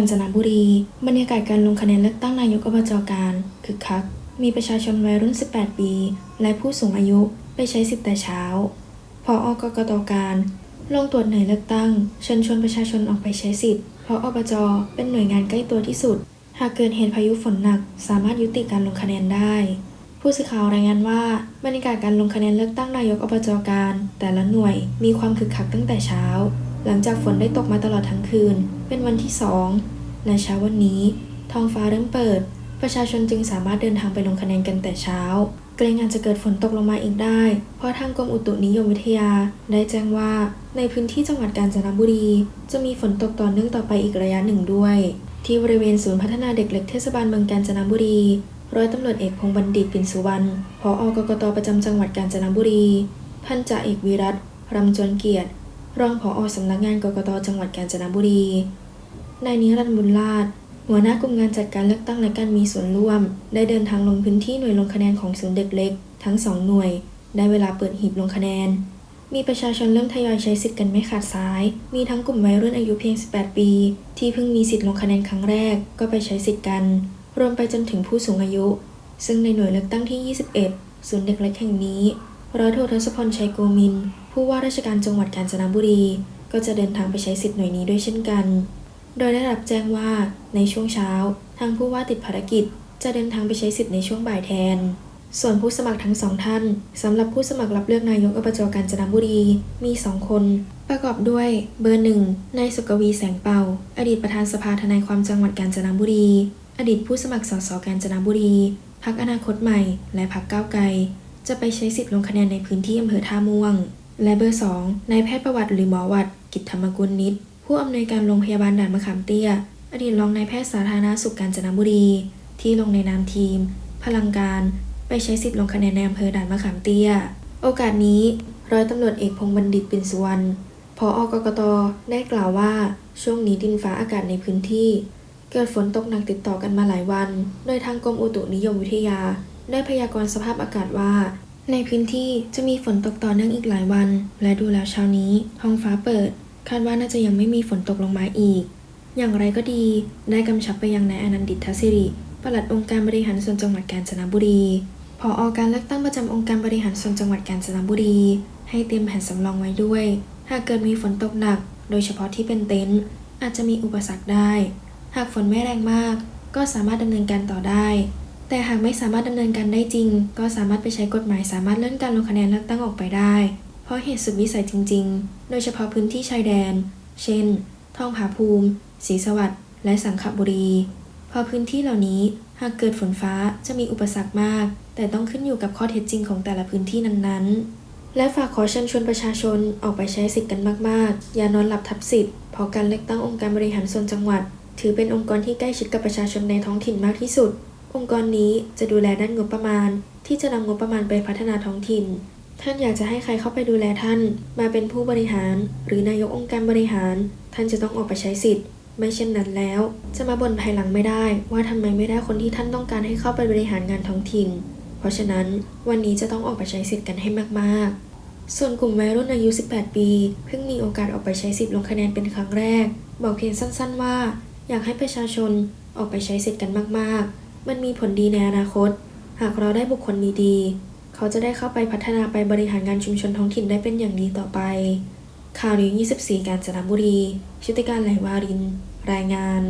าญจนบุรี บรรยากาศการลงคะแนนเลือกตั้งนายกอบจการคึกคัก มีประชาชนวัยรุ่น 18 ปี และผู้สูงอายุไปใช้สิทธิ์แต่เช้า พออกกตการลงตรวจหน่วยเลือกตั้ง เชิญชวนประชาชนออกไปใช้สิทธิ์ เพราะอบจเป็นหน่วยงานใกล้ตัวที่สุด หากเกิดเหตุพายุฝนหนัก สามารถยุติการลงคะแนนได้ ผู้สื่อข่าวรายงานว่าบรรยากาศการลงคะแนนเลือกตั้งนายกอบจการ แต่ละหน่วยมีความคึกคักตั้งแต่เช้า หลังจากฝนได้ตกมาตลอดทั้งคืน เป็นวันที่สองและเช้าวันนี้ ท้องฟ้าเริ่มเปิด ประชาชนจึงสามารถเดินทางไปลงคะแนนกันแต่เช้า เกรงอาจจะเกิดฝนตกลงมาอีกได้ เพราะทางกรมอุตุนิยมวิทยา ได้แจ้งว่าในพื้นที่จังหวัดกาญจนบุรี จะมีฝนตกต่อเนื่องต่อไปอีกระยะหนึ่งด้วย ที่บริเวณศูนย์พัฒนาเด็กเล็กเทศบาลเมืองกาญจนบุรีร้อยตำรวจเอกพงษ์บัณฑิตปิ่นสุวรรณผออกกตประจำจังหวัดกาญจนบุรี พันจ่าเอกวิรัตรำจวนเกียรติ รองผอสำนักงานกกตจังหวัดกาญจนบุรี นายนิรันดร์บุญลาดหัวหน้ากลุ่มงานจัดการเลือกตั้งและการมีส่วนร่วม ได้เดินทางลงพื้นที่หน่วยลงคะแนนของศูนย์เด็กเล็ก ทั้งสองหน่วย ได้เวลาเปิดหีบลงคะแนน มีประชาชนเริ่มทยอยใช้สิทธิ์กันไม่ขาดสาย มีทั้งกลุ่มวัยรุ่นอายุเพียง 18 ปี ที่เพิ่งมีสิทธิ์ลงคะแนนครั้งแรก ก็ไปใช้สิทธิ์กัน รวมไปจนถึงผู้สูงอายุ ซึ่งในหน่วยเลือกตั้งที่ 21 ศูนย์เด็กเล็กแห่งนี้ ร้อยโททศพลชัยโกมิน ผู้ว่าราชการจังหวัดกาญจนบุรี ก็จะเดินทางไปใช้สิทธิ์หน่วยนี้ด้วยเช่นกัน โดยได้รับแจ้งว่าในช่วงเช้า ทางผู้ว่าติดภารกิจ จะเดินทางไปใช้สิทธิ์ในช่วงบ่ายแทน ส่วนผู้สมัครทั้งสองท่านสำหรับผู้สมัครรับเลือกนายกอบจกาญจนบุรีมีสองคน ประกอบด้วย เบอร์หนึ่งนายสุกวีแสงเป่า อดีตประธานสภาทนายความจังหวัดกาญจนบุรี อดีตผู้สมัครสสกาญจนบุรีพักอนาคตใหม่ และพักก้าวไกล จะไปใช้สิทธิ์ลงคะแนนในพื้นที่อำเภอท่าม่วง และเบอร์สองนายแพทย์ประวัติหรือหมอวัด กิจธรรมกุลนิตผู้อำนวยการโรงพยาบาลด่านมะขามเตี้ย อดีตรองนายแพทย์สาธารณสุขกาญจนบุรี ที่ลงในนามทีม พลังการ ไปใช้สิทธิ์ลงคะแนนในอำเภอด่านมะขามเตี้ย โอกาสนี้ร้อยตำรวจเอกพงษ์บัณฑิตปิ่นสุวรรณพออกกตได้กล่าวว่าช่วงนี้ดินฟ้าอากาศในพื้นที่ เกิดฝนตกหนักติดต่อกันมาหลายวัน โดยทางกรมอุตุนิยมวิทยา ได้พยากรณ์สภาพอากาศว่า ในพื้นที่จะมีฝนตกต่อเนื่องอีกหลายวัน และดูแล้วเช้านี้ท้องฟ้าเปิด คาดว่าน่าจะยังไม่มีฝนตกลงมาอีก อย่างไรก็ดี ได้กำชับไปยังนายอนันต์ดิษฐศิริปลัดองค์การบริหารส่วนจังหวัดกาญจนบุรีผออการเลือกตั้งประจำองค์การบริหารส่วนจังหวัดกาญจนบุรี ให้เตรียมแผนสำรองไว้ด้วย หากเกิดมีฝนตกหนัก โดยเฉพาะที่เป็นเต็นท์อาจจะมีอุปสรรคได้ หากฝนไม่แรงมาก ก็สามารถดำเนินการต่อได้ แต่หากไม่สามารถดำเนินการได้จริง ก็สามารถไปใช้กฎหมายสามารถเลื่อนการลงคะแนนเลือกตั้งออกไปได้ เพราะเหตุสุดวิสัยจริง ๆ โดยเฉพาะพื้นที่ชายแดน เช่น ทองผาภูมิศรีสวัสดิ์และสังขบุรี เพราะพื้นที่เหล่านี้หากเกิดฝนฟ้าจะมีอุปสรรคมาก แต่ต้องขึ้นอยู่กับข้อเท็จจริงของแต่ละพื้นที่นั้นๆ และฝากขอเชิญชวนประชาชนออกไปใช้สิทธิ์กันมากๆ อย่านอนหลับทับสิทธิ์เพราะการเลือกตั้งองค์การบริหารส่วนจังหวัด ถือเป็นองค์กรที่ใกล้ชิดกับประชาชนในท้องถิ่นมากที่สุด องค์กรนี้จะดูแลด้านงบประมาณ ที่จะนำงบประมาณไปพัฒนาท้องถิ่น ท่านอยากจะให้ใครเข้าไปดูแลท่าน มาเป็นผู้บริหาร หรือนายกองค์การบริหาร ท่านจะต้องออกไปใช้สิทธิ์ ไม่เช่นนั้นแล้ว จะมาบ่นภายหลังไม่ได้ ว่าทำไมไม่ได้คนที่ท่านต้องการให้เข้าไปบริหารงานท้องถิ่น เพราะฉะนั้นวันนี้จะต้องออกไปใช้สิทธิ์กันให้มาก ๆส่วนกลุ่มวัยรุ่นอายุ 18 ปี เพิ่งมีโอกาสออกไปใช้สิทธิ์ลงคะแนนเป็นครั้งแรก บอกเพียงสั้นๆว่า อยากให้ประชาชนออกไปใช้สิทธิ์กันมากๆ มันมีผลดีในอนาคต หากเราได้บุคคลดีๆ เขาจะได้เข้าไปพัฒนาไปบริหารงานชุมชนท้องถิ่นได้เป็นอย่างดีต่อไป ข่าวนิว24 การจนบุรี ชิติการไหลวาริน รายงาน